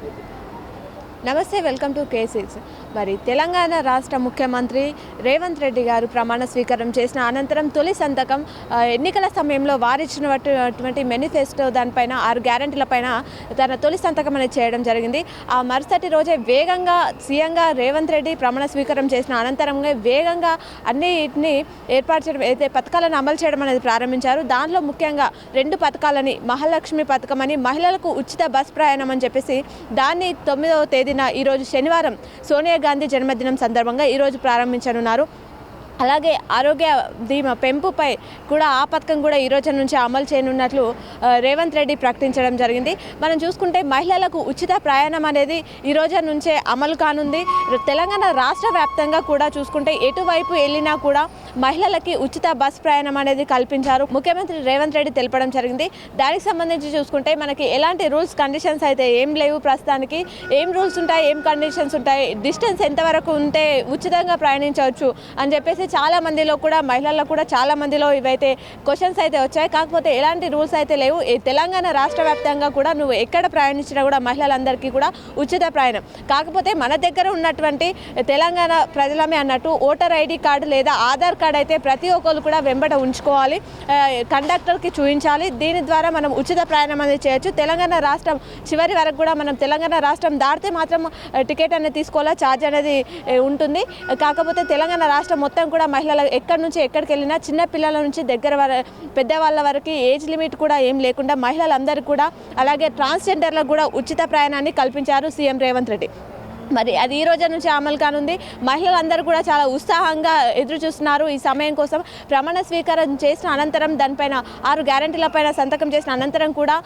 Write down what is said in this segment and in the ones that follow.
Thank you. నమస్తే welcome to కేసీస్ మరి తెలంగాణ రాష్ట్ర ముఖ్యమంత్రి రేవంత్ రెడ్డి గారు ప్రమాణ స్వీకారం చేసిన అనంతరం తొలి సంతకం ఎన్నికల సమయంలో వారిచ్చినటువంటి మేనిఫెస్టో దానిపైన ఆరు గ్యారంటీలపైన తన తొలి సంతకం అనేది చేయడం జరిగింది. ఆ మరుసటి రోజే వేగంగా సీఎంగా రేవంత్ రెడ్డి ప్రమాణ స్వీకారం చేసిన అనంతరంగా వేగంగా అన్నిటిని ఏర్పాటు చేయడం అయితే పథకాలను అమలు చేయడం అనేది ప్రారంభించారు. దానిలో ముఖ్యంగా రెండు పథకాలని మహాలక్ష్మి పథకం అని మహిళలకు ఉచిత బస్ ప్రయాణం అని చెప్పేసి దాన్ని తొమ్మిదవ తేదీ తేదీన ఈరోజు శనివారం. సోనియా గాంధీ జన్మదినం సందర్భంగా ఈరోజు ప్రారంభించనున్నారు. అలాగే ఆరోగ్య ధీమా పెంపుపై కూడా ఆ పథకం కూడా ఈ రోజు నుంచి అమలు చేయనున్నట్లు రేవంత్ రెడ్డి ప్రకటించడం జరిగింది. మనం చూసుకుంటే మహిళలకు ఉచిత ప్రయాణం అనేది ఈ రోజు నుంచే అమలు కానుంది. తెలంగాణ రాష్ట్ర వ్యాప్తంగా కూడా చూసుకుంటే ఎటువైపు వెళ్ళినా కూడా మహిళలకి ఉచిత బస్ ప్రయాణం అనేది కల్పించారు. ముఖ్యమంత్రి రేవంత్ రెడ్డి తెలపడం జరిగింది. దానికి సంబంధించి చూసుకుంటే మనకి ఎలాంటి రూల్స్ కండిషన్స్ అయితే ఏం లేవు ప్రస్తుతానికి. ఏం రూల్స్ ఉంటాయి ఏం కండిషన్స్ ఉంటాయి డిస్టెన్స్ ఎంతవరకు ఉంటే ఉచితంగా ప్రయాణించవచ్చు అని చెప్పేసి చాలా మందిలో కూడా మహిళల్లో కూడా చాలా మందిలో ఇవైతే క్వశ్చన్స్ అయితే వచ్చాయి. కాకపోతే ఎలాంటి రూల్స్ అయితే లేవు. ఈ తెలంగాణ రాష్ట్ర వ్యాప్తంగా కూడా నువ్వు ఎక్కడ ప్రయాణించినా కూడా మహిళలందరికీ కూడా ఉచిత ప్రయాణం. కాకపోతే మన దగ్గర ఉన్నటువంటి తెలంగాణ ప్రజలమే అన్నట్టు ఓటర్ ఐడి కార్డు లేదా ఆధార్ కార్డు అయితే ప్రతి ఒక్కరు కూడా వెంబడ ఉంచుకోవాలి. కండక్టర్కి చూపించాలి. దీని ద్వారా మనం ఉచిత ప్రయాణం అనేది చేయొచ్చు. తెలంగాణ రాష్ట్రం చివరి వరకు కూడా మనం తెలంగాణ రాష్ట్రం దాటితే మాత్రం టికెట్ అనేది తీసుకోవాలా? ఛార్జ్ అనేది ఉంటుంది. కాకపోతే తెలంగాణ రాష్ట్రం మొత్తం కూడా మహిళలు ఎక్కడి నుంచి ఎక్కడికి వెళ్ళినా చిన్న పిల్లల నుంచి దగ్గర వర పెద్దవాళ్ళ వరకు ఏజ్ లిమిట్ కూడా ఏం లేకుండా మహిళలందరికీ కూడా అలాగే ట్రాన్స్జెండర్లకు కూడా ఉచిత ప్రయాణాన్ని కల్పించారు సీఎం రేవంత్ రెడ్డి. మరి అది ఈ రోజు నుంచి అమలు కానుంది. మహిళలందరూ కూడా చాలా ఉత్సాహంగా ఎదురు చూస్తున్నారు ఈ సమయం కోసం. ప్రమాణ స్వీకారం చేసిన అనంతరం దానిపైన ఆరు గ్యారంటీలపైన సంతకం చేసిన అనంతరం కూడా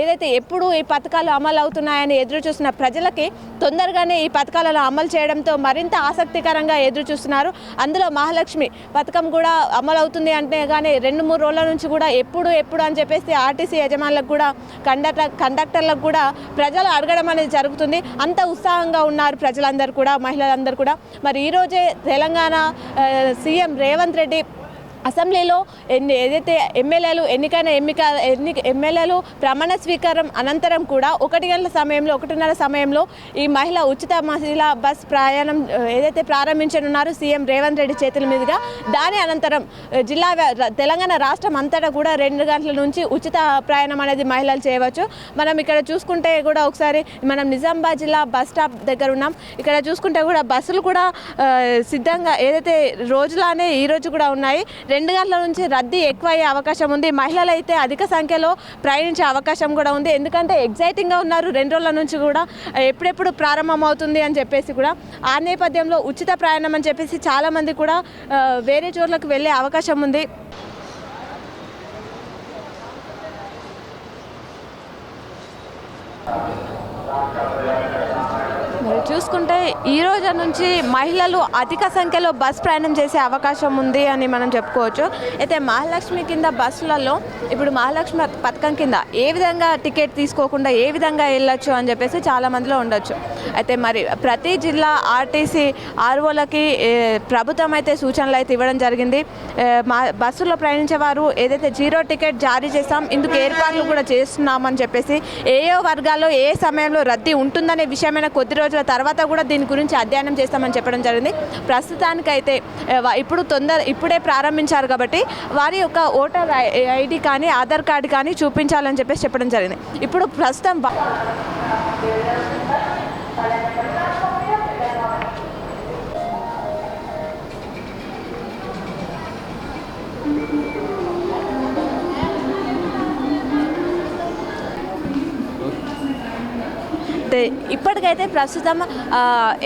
ఏదైతే ఎప్పుడు ఈ పథకాలు అమలు అవుతున్నాయని ఎదురు చూస్తున్న ప్రజలకి తొందరగానే ఈ పథకాలను అమలు చేయడంతో మరింత ఆసక్తికరంగా ఎదురు చూస్తున్నారు అందులో మహాలక్ష్మి పథకం కూడా అమలు అవుతుంది అంటే కానీ రెండు మూడు రోజుల నుంచి కూడా ఎప్పుడు ఎప్పుడు అని చెప్పేసి ఆర్టీసీ యజమానులకు కూడా కండక్టర్ కండక్టర్లకు కూడా ప్రజలు అడగడం అనేది జరుగుతుంది. అంత ఉత్సాహంగా ఉన్నారు ప్రజలందరూ కూడా మహిళలందరూ కూడా. మరి ఈరోజే తెలంగాణ సీఎం రేవంత్ రెడ్డి అసెంబ్లీలో ఎన్ని ఏదైతే ఎమ్మెల్యేలు ఎన్నికైన ఎన్నిక ఎన్ని ఎమ్మెల్యేలు ప్రమాణ స్వీకారం అనంతరం కూడా ఒకటి గంటల సమయంలో ఒకటిన్నర సమయంలో ఈ మహిళ ఉచిత మహిళా బస్ ప్రయాణం ఏదైతే ప్రారంభించనున్నారు సీఎం రేవంత్ రెడ్డి చేతుల మీదుగా దాని అనంతరం జిల్లా తెలంగాణ రాష్ట్రం అంతటా కూడా రెండు గంటల నుంచి ఉచిత ప్రయాణం అనేది మహిళలు చేయవచ్చు. మనం ఇక్కడ చూసుకుంటే కూడా ఒకసారి మనం నిజామాబాద్ జిల్లా బస్ స్టాప్ దగ్గర ఉన్నాం. ఇక్కడ చూసుకుంటే కూడా బస్సులు కూడా సిద్ధంగా ఏదైతే రోజులానే ఈరోజు కూడా ఉన్నాయి. రెండు గంటల నుంచి రద్దీ ఎక్కువ అయ్యే అవకాశం ఉంది. మహిళలు అయితే అధిక సంఖ్యలో ప్రయాణించే అవకాశం కూడా ఉంది. ఎందుకంటే ఎగ్జైటింగ్గా ఉన్నారు. రెండు రోజుల నుంచి కూడా ఎప్పుడెప్పుడు ప్రారంభం అవుతుంది అని చెప్పేసి కూడా ఆ నేపథ్యంలో ఉచిత ప్రయాణం అని చెప్పేసి చాలామంది కూడా వేరే చోట్లకు వెళ్ళే అవకాశం ఉంది. మరి చూసుకుంటే ఈ రోజు నుంచి మహిళలు అధిక సంఖ్యలో బస్ ప్రయాణం చేసే అవకాశం ఉంది అని మనం చెప్పుకోవచ్చు. అయితే మహాలక్ష్మి కింద బస్సులలో ఇప్పుడు మహాలక్ష్మి పథకం కింద ఏ విధంగా టికెట్ తీసుకోకుండా ఏ విధంగా వెళ్ళొచ్చు అని చెప్పేసి చాలా మందిలో ఉండొచ్చు. అయితే మరి ప్రతి జిల్లా ఆర్టీసీ ఆర్ఓలకి ప్రభుత్వం అయితే సూచనలు అయితే ఇవ్వడం జరిగింది. మా బస్సులో ప్రయాణించే వారు ఏదైతే జీరో టికెట్ జారీ చేస్తాం ఇందుకు ఏర్పాట్లు కూడా చేస్తున్నామని చెప్పేసి ఏ ఏ వర్గాల్లో ఏ సమయంలో రద్దీ ఉంటుందనే విషయమైన కొద్ది రోజుల తర్వాత కూడా దీని గురించి అధ్యయనం చేస్తామని చెప్పడం జరిగింది. ప్రస్తుతానికైతే ఇప్పుడు తొందర ఇప్పుడే ప్రారంభించారు కాబట్టి వారి యొక్క ఓటర్ ఐ- ఐడి కానీ ఆధార్ కార్డు కానీ చూపించాలని చెప్పేసి చెప్పడం జరిగింది. ఇప్పుడు ప్రస్తుతం వా- అయితే ఇప్పటికైతే ప్రస్తుతం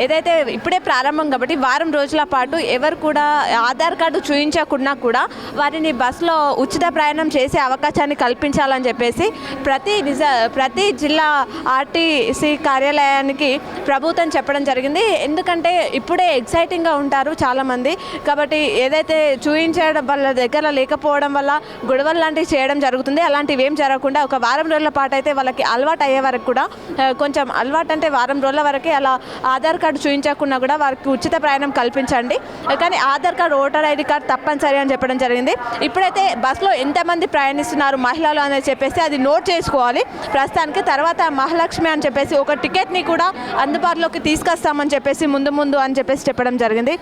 ఏదైతే ఇప్పుడే ప్రారంభం కాబట్టి వారం రోజుల పాటు ఎవరు కూడా ఆధార్ కార్డు చూయించకుండా కూడా వారిని బస్సులో ఉచిత ప్రయాణం చేసే అవకాశాన్ని కల్పించాలని చెప్పేసి ప్రతి నిజ ప్రతి జిల్లా ఆర్టీసీ కార్యాలయానికి ప్రభుత్వం చెప్పడం జరిగింది. ఎందుకంటే ఇప్పుడే ఎక్సైటింగ్గా ఉంటారు చాలామంది. కాబట్టి ఏదైతే చూయించడం వాళ్ళ దగ్గర లేకపోవడం వల్ల గొడవలు లాంటివి చేయడం జరుగుతుంది. అలాంటివి ఏం జరగకుండా ఒక వారం రోజుల పాటు అయితే వాళ్ళకి అలవాటు అయ్యే వరకు కూడా కొంచెం అలవాటు అంటే వారం రోజుల వరకే అలా ఆధార్ కార్డు చూపించకుండా కూడా వారికి ఉచిత ప్రయాణం కల్పించండి. కానీ Aadhaar card voter ID card తప్పనిసరి అని చెప్పడం జరిగింది. ఇప్పుడైతే బస్సులో ఎంతమంది ప్రయాణిస్తున్నారు మహిళలు అనేది చెప్పేసి అది నోట్ చేసుకోవాలి. ప్రస్తుతానికి తర్వాత మహాలక్ష్మి అని చెప్పేసి ఒక టికెట్ని కూడా అందుబాటులోకి తీసుకొస్తామని చెప్పేసి ముందు ముందు అని చెప్పేసి చెప్పడం జరిగింది.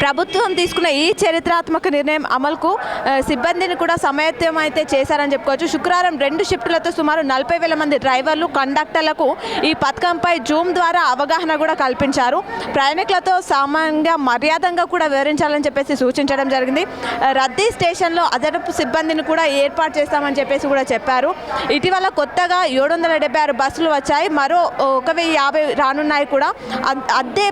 ప్రభుత్వం తీసుకున్న ఈ చరిత్రాత్మక నిర్ణయం అమలుకు సిబ్బందిని కూడా సమయత్వం అయితే చేశారని చెప్పుకోవచ్చు. శుక్రవారం రెండు షిఫ్టులతో సుమారు నలభై వేల మంది డ్రైవర్లు కండక్టర్లకు ఈ పథకంపై జూమ్ ద్వారా అవగాహన కూడా కల్పించారు. ప్రయాణికులతో సామాన్యంగా మర్యాదంగా కూడా వివరించాలని చెప్పేసి సూచించడం జరిగింది. రద్దీ స్టేషన్లో అదనపు సిబ్బందిని కూడా ఏర్పాటు చేస్తామని చెప్పేసి కూడా చెప్పారు. ఇటీవల కొత్తగా ఏడు వందల డెబ్బై ఆరు బస్సులు వచ్చాయి. మరో ఒక వెయ్యి యాభై రానున్నాయి కూడా. అద్- అద్దె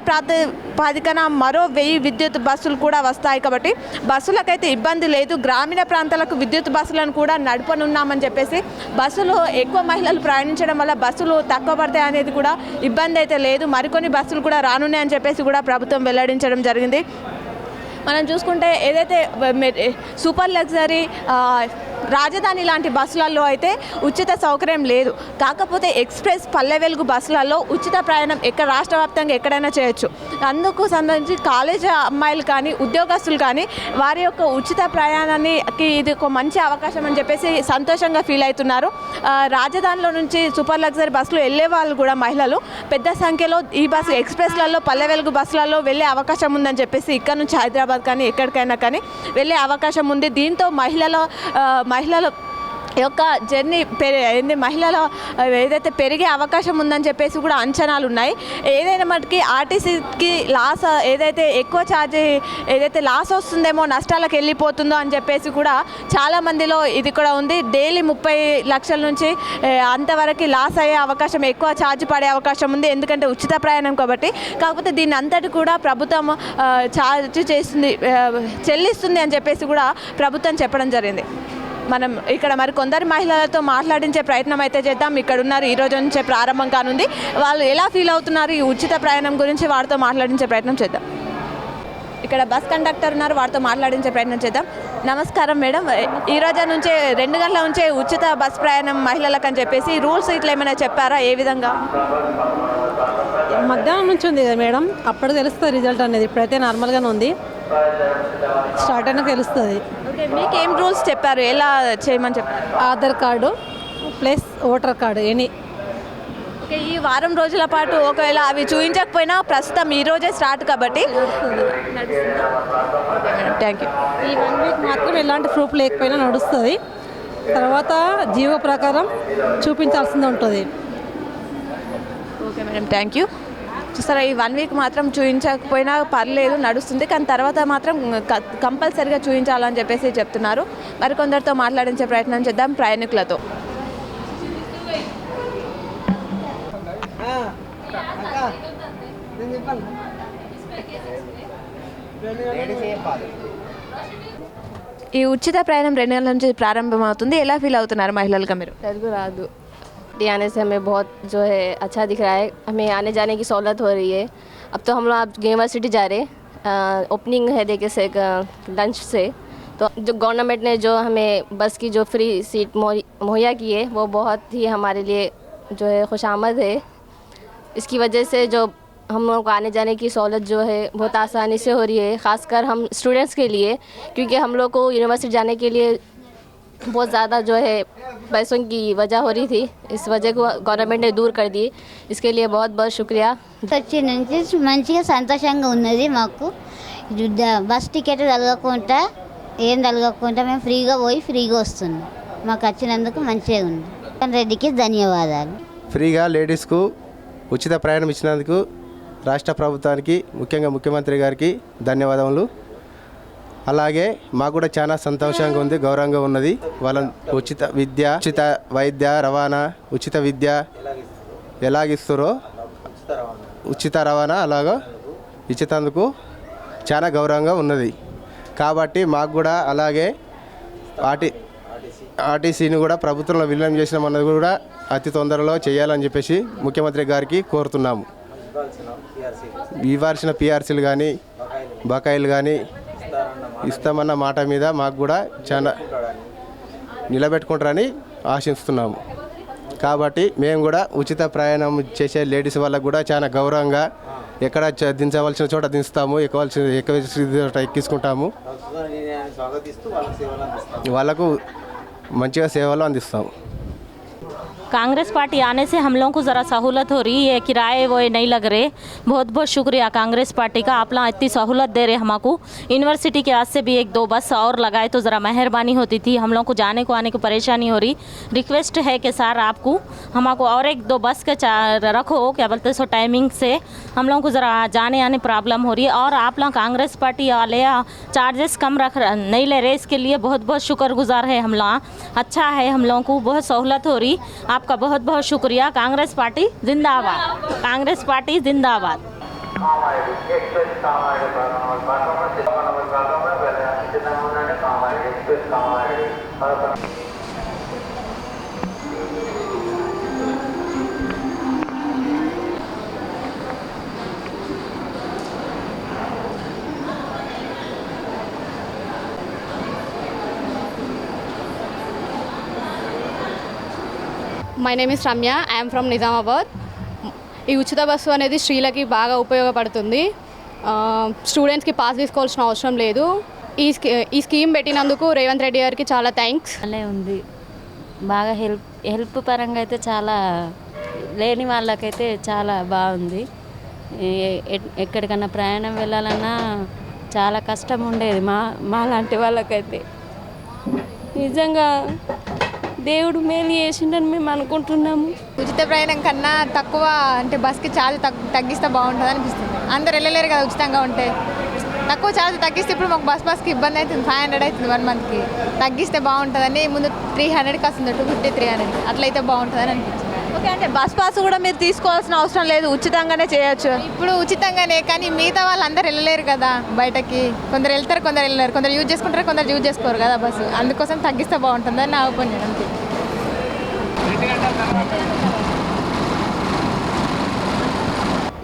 పదికన మరో వెయ్యి విద్యుత్ బస్సులు కూడా వస్తాయి కాబట్టి బస్సులకైతే ఇబ్బంది లేదు. గ్రామీణ ప్రాంతాలకు విద్యుత్ బస్సులను కూడా నడపనున్నామని చెప్పేసి బస్సులు ఎక్కువ మహిళలు ప్రయాణించడం వల్ల బస్సులు తక్కువ పడతాయి అనేది కూడా ఇబ్బంది అయితే లేదు. మరికొన్ని బస్సులు కూడా రానున్నాయని చెప్పేసి కూడా ప్రభుత్వం వెల్లడించడం జరిగింది. మనం చూసుకుంటే ఏదైతే సూపర్ లగ్జరీ రాజధాని లాంటి బస్సులలో అయితే ఉచిత సౌకర్యం లేదు. కాకపోతే ఎక్స్ప్రెస్ పల్లె వెలుగు బస్సులలో ఉచిత ప్రయాణం ఎక్కడ రాష్ట్ర వ్యాప్తంగా ఎక్కడైనా చేయొచ్చు. అందుకు సంబంధించి కాలేజ్ అమ్మాయిలు కానీ ఉద్యోగస్తులు కానీ వారి యొక్క ఉచిత ప్రయాణానికి ఇది ఒక మంచి అవకాశం అని చెప్పేసి సంతోషంగా ఫీల్ అవుతున్నారు. రాజధానిలో నుంచి సూపర్ లగ్జరీ బస్సులు వెళ్ళే వాళ్ళు కూడా మహిళలు. పెద్ద సంఖ్యలో ఈ బస్సు ఎక్స్ప్రెస్లలో పల్లె వెలుగు బస్సులలో వెళ్ళే అవకాశం ఉందని చెప్పేసి ఇక్కడ నుంచి హైదరాబాద్ కానీ ఎక్కడికైనా కానీ వెళ్ళే అవకాశం ఉంది. దీంతో మహిళల మహిళల యొక్క జర్నీ పెరి మహిళల ఏదైతే పెరిగే అవకాశం ఉందని చెప్పేసి కూడా అంచనాలు ఉన్నాయి. ఏదైనా మటుకి ఆర్టీసీకి లాస్ ఏదైతే ఎక్కువ ఛార్జ్ ఏదైతే లాస్ వస్తుందేమో నష్టాలకు వెళ్ళిపోతుందో అని చెప్పేసి కూడా చాలా మందిలో ఇది కూడా ఉంది. డైలీ ముప్పై లక్షల నుంచి అంతవరకు లాస్ అయ్యే అవకాశం ఎక్కువ ఛార్జ్ పడే అవకాశం ఉంది. ఎందుకంటే ఉచిత ప్రయాణం కాబట్టి. కాకపోతే దీన్ని అంతటి కూడా ప్రభుత్వం ఛార్జ్ చేస్తుంది చెల్లిస్తుంది అని చెప్పేసి కూడా ప్రభుత్వం చెప్పడం జరిగింది. మనం ఇక్కడ మరి కొందరు మహిళలతో మాట్లాడించే ప్రయత్నం అయితే చేద్దాం. ఇక్కడ ఉన్నారు ఈ రోజు నుంచే ప్రారంభం కానుంది. వాళ్ళు ఎలా ఫీల్ అవుతున్నారు? ఈ ఉచిత ప్రయాణం గురించి వారితో మాట్లాడించే ప్రయత్నం చేద్దాం. ఇక్కడ బస్ కండక్టర్ ఉన్నారు వారితో మాట్లాడించే ప్రయత్నం చేద్దాం. నమస్కారం మేడం. ఈ రోజు నుంచే రెండు గంటల నుంచే ఉచిత బస్ ప్రయాణం మహిళలకు అని చెప్పేసి రూల్స్ ఇట్లా ఏమైనా చెప్పారా? ఏ విధంగా? మధ్యాహ్నం నుంచి ఉంది కదా మేడం. అప్పుడు తెలుస్తుంది రిజల్ట్ అనేది. ఇప్పుడైతే నార్మల్గానే ఉంది. స్టార్ట్ అయినా తెలుస్తుంది. ఓకే మీకు ఏం రూల్స్ చెప్పారు? ఎలా చేయమని చెప్పారు? Aadhaar card plus voter card any. Okay ఈ వారం రోజుల పాటు ఒకవేళ అవి చూపించకపోయినా ప్రస్తుతం ఈ రోజే స్టార్ట్ కాబట్టి. థ్యాంక్ యూ ఈ వన్ వీక్ మాత్రం ఎలాంటి ప్రూఫ్ లేకపోయినా నడుస్తుంది. తర్వాత జీవో ప్రకారం చూపించాల్సింది ఉంటుంది. Okay madam thank you. చూస్తారా ఈ వన్ వీక్ మాత్రం చూపించకపోయినా పర్లేదు నడుస్తుంది. కానీ తర్వాత మాత్రం కంపల్సరిగా చూపించాలని చెప్పేసి చెప్తున్నారు. మరికొందరితో మాట్లాడించే ప్రయత్నం చేద్దాం ప్రయాణికులతో. ఈ ఉచిత ప్రయాణం రెండు నెలల నుంచి ప్రారంభమవుతుంది. ఎలా ఫీల్ అవుతున్నారు మహిళలుగా మీరు? తెలుగు రాదు. डी आने से हमें बहुत जो है अच्छा दिख रहा है। हमें आने जाने की सहूलत हो रही है। अब तो हम लोग अब यूनिवर्सिटी जा रहे ओपनिंग है देखे से लंच से। तो जो गवर्नमेंट ने जो हमें बस की जो फ्री सीट मुहैया की है, वो बहुत ही हमारे लिए जो है खुश है। इसकी वजह से जो हम लोगों को आने जाने की सहूलत जो है बहुत आसानी से हो रही है, ख़ासकर हम स्टूडेंट्स के लिए। क्योंकि हम लोग को यूनिवर्सिटी जाने के लिए बहुत ज़्यादा जो है पैसों की वजह हो रही थी इस वजह को गवर्नमेंट ने दूर कर दी इसके लिए बहुत बहुत शुक्रिया వచ్చి నుంచి మంచిగా సంతోషంగా ఉన్నది మాకు ద- బస్ టికెట్ తలగకుండా ఏం తలగకుండా మేము ఫ్రీగా పోయి ఫ్రీగా వస్తున్నాం మాకు వచ్చినందుకు మంచిగా ఉంది జగన్ రెడ్డికి ధన్యవాదాలు ఫ్రీగా లేడీస్కు ఉచిత ప్రయాణం ఇచ్చినందుకు రాష్ట్ర ప్రభుత్వానికి ముఖ్యంగా ముఖ్యమంత్రి గారికి ధన్యవాదములు అలాగే మాకు కూడా చాలా సంతోషంగా ఉంది గౌరవంగా ఉన్నది. వాళ్ళ ఉచిత విద్య ఉచిత వైద్య రవాణా ఉచిత విద్య ఎలాగిస్తారో ఉచిత రవాణా అలాగా ఇచ్చేందుకు చాలా గౌరవంగా ఉన్నది. కాబట్టి మాకు కూడా అలాగే ఆర్టీ ఆర్టీసీని కూడా ప్రభుత్వంలో విలీనం చేసినాం అన్నది కూడా అతి తొందరలో చేయాలని చెప్పేసి ముఖ్యమంత్రి గారికి కోరుతున్నాము. ఇవ్వాల్సిన పిఆర్సీలు కానీ బకాయిలు కానీ ఇస్తామన్న మాట మీద మాకు కూడా చాలా నిలబెట్టుకుంటారని ఆశిస్తున్నాము. కాబట్టి మేము కూడా ఉచిత ప్రయాణం చేసే లేడీస్ వాళ్ళకు కూడా చాలా గౌరవంగా ఎక్కడ దించవలసిన చోట దించుతాము ఎక్కవలసిన ఎక్కవలసిన చోట ఎక్కించుకుంటాము. వాళ్ళకు మంచిగా సేవలు అందిస్తాము. कांग्रेस पार्टी आने से हम लोगों को ज़रा सहूलत हो रही है, किराए वो नहीं लग रहे। बहुत बहुत शुक्रिया कांग्रेस पार्टी का, आप लोग इतनी सहूलत दे रहे हमको यूनिवर्सिटी के वास्ते भी एक दो बस और लगाए तो ज़रा मेहरबानी होती थी। हम लोग को जाने को आने को परेशानी हो रही। रिक्वेस्ट है कि सर आपको हमको और एक दो बस के रखो, क्या बोलते सो टाइमिंग से। हम लोगों को ज़रा जाने आने प्रॉब्लम हो रही है। और आप लोग कांग्रेस पार्टी वाले चार्जेस कम रख नहीं ले रहे, इसके लिए बहुत बहुत शुक्रगुजार है हम लोग। अच्छा है हम लोगों को, बहुत सहूलत हो रही। आपका बहुत बहुत शुक्रिया। कांग्रेस पार्टी जिंदाबाद। कांग्रेस पार्टी जिंदाबाद। My name is Ramya I'm from Nizamabad ఈ ఉచిత బస్సు అనేది స్త్రీలకి బాగా ఉపయోగపడుతుంది. స్టూడెంట్స్కి పాస్ తీసుకోవాల్సిన అవసరం లేదు. ఈ స్కీ ఈ స్కీమ్ పెట్టినందుకు రేవంత్ రెడ్డి గారికి చాలా థ్యాంక్స్ అలా ఉంది. బాగా హెల్ప్ హెల్ప్ పరంగా అయితే చాలా లేని వాళ్ళకైతే చాలా బాగుంది. ఎ- ఎక్కడికన్నా ప్రయాణం వెళ్ళాలన్నా చాలా కష్టం ఉండేది మా మా లాంటి వాళ్ళకైతే. నిజంగా దేవుడు మేలు చేసిండని మేము అనుకుంటున్నాము. ఉచిత ప్రయాణం కన్నా తక్కువ అంటే బస్కి ఛార్జ్ తగ్గిస్తే బాగుంటుంది అనిపిస్తుంది. అందరు వెళ్ళలేరు కదా ఉచితంగా ఉంటే. తక్కువ ఛార్జ్ తగ్గిస్తే ఇప్పుడు మాకు బస్ బస్కి ఇబ్బంది అవుతుంది. ఫైవ్ హండ్రెడ్ అవుతుంది వన్ మంత్కి. తగ్గిస్తే బాగుంటుందని ముందు త్రీ హండ్రెడ్కి వస్తుంది. టూ ఫిఫ్టీ త్రీ హండ్రెడ్ అట్లయితే బాగుంటుందని అనిపిస్తుంది. ఓకే అంటే బస్ పాస్ కూడా మీరు తీసుకోవాల్సిన అవసరం లేదు ఉచితంగానే చేయొచ్చు. ఇప్పుడు ఉచితంగానే కానీ మిగతా వాళ్ళందరూ వెళ్ళలేరు కదా బయటకి. కొందరు వెళ్తారు కొందరు వెళ్ళలేరు. కొందరు యూజ్ చేసుకుంటారు కొందరు యూజ్ చేసుకోరు కదా బస్సు అందుకోసం తగ్గిస్తే బాగుంటుందని నా ఒపీనియన్ అంతే.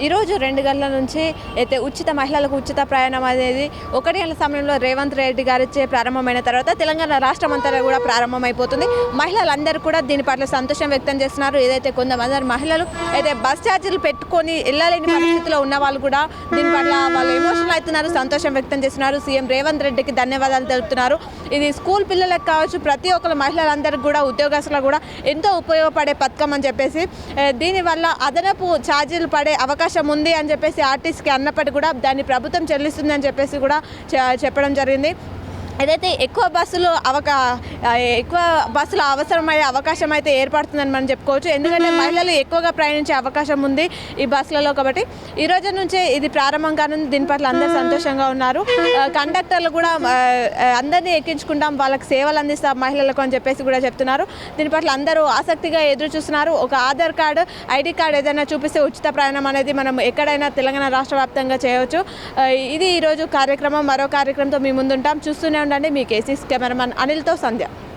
ఈరోజు రెండు గంటల నుంచి అయితే ఉచిత మహిళలకు ఉచిత ప్రయాణం అనేది ఒకటి గంటల సమయంలో రేవంత్ రెడ్డి గారిచే ప్రారంభమైన తర్వాత తెలంగాణ రాష్ట్రం అంతా కూడా ప్రారంభమైపోతుంది. మహిళలందరూ కూడా దీని పట్ల సంతోషం వ్యక్తం చేస్తున్నారు. ఏదైతే కొంతమంది మహిళలు అయితే బస్ ఛార్జీలు పెట్టుకొని వెళ్ళలేని పరిస్థితిలో ఉన్న వాళ్ళు కూడా దీని పట్ల వాళ్ళు ఎమోషనల్ అవుతున్నారు సంతోషం వ్యక్తం చేస్తున్నారు. సీఎం రేవంత్ రెడ్డికి ధన్యవాదాలు తెలుపుతున్నారు. ఇది స్కూల్ పిల్లలకు కావచ్చు ప్రతి ఒక్కరు మహిళలందరికీ కూడా ఉద్యోగస్తులకు కూడా ఎంతో ఉపయోగపడే పథకం అని చెప్పేసి దీనివల్ల అదనపు ఛార్జీలు పడే అవకాశం ఉంది అని చెప్పేసి ఆర్టిస్ట్కి అన్నప్పటికీ కూడా దాన్ని ప్రభుత్వం చెల్లిస్తుంది అని చెప్పేసి కూడా చెప్పడం జరిగింది. ఏదైతే ఎక్కువ బస్సులు అవకా ఎక్కువ బస్సులు అవసరమయ్యే అవకాశం అయితే ఏర్పడుతుందని మనం చెప్పుకోవచ్చు. ఎందుకంటే మహిళలు ఎక్కువగా ప్రయాణించే అవకాశం ఉంది ఈ బస్సులలో కాబట్టి. ఈ రోజు నుంచే ఇది ప్రారంభం కానుంది. దీని పట్ల అందరూ సంతోషంగా ఉన్నారు. కండక్టర్లు కూడా అందరినీ ఎక్కించుకుంటాం. వాళ్ళకి సేవలు అందిస్తాం మహిళలకు అని చెప్పేసి కూడా చెప్తున్నారు. దీని పట్ల అందరూ ఆసక్తిగా ఎదురు చూస్తున్నారు. ఒక ఆధార్ కార్డు ఐడి కార్డు ఏదైనా చూపిస్తే ఉచిత ప్రయాణం అనేది మనం ఎక్కడైనా తెలంగాణ రాష్ట్ర వ్యాప్తంగా చేయవచ్చు. ఇది ఈరోజు కార్యక్రమం. మరో కార్యక్రమంతో మీ ముందుంటాం. చూస్తూనే ఉండండి. మీ కేసీస్ కెమెరామన్ అనిల్తో సంధ్య.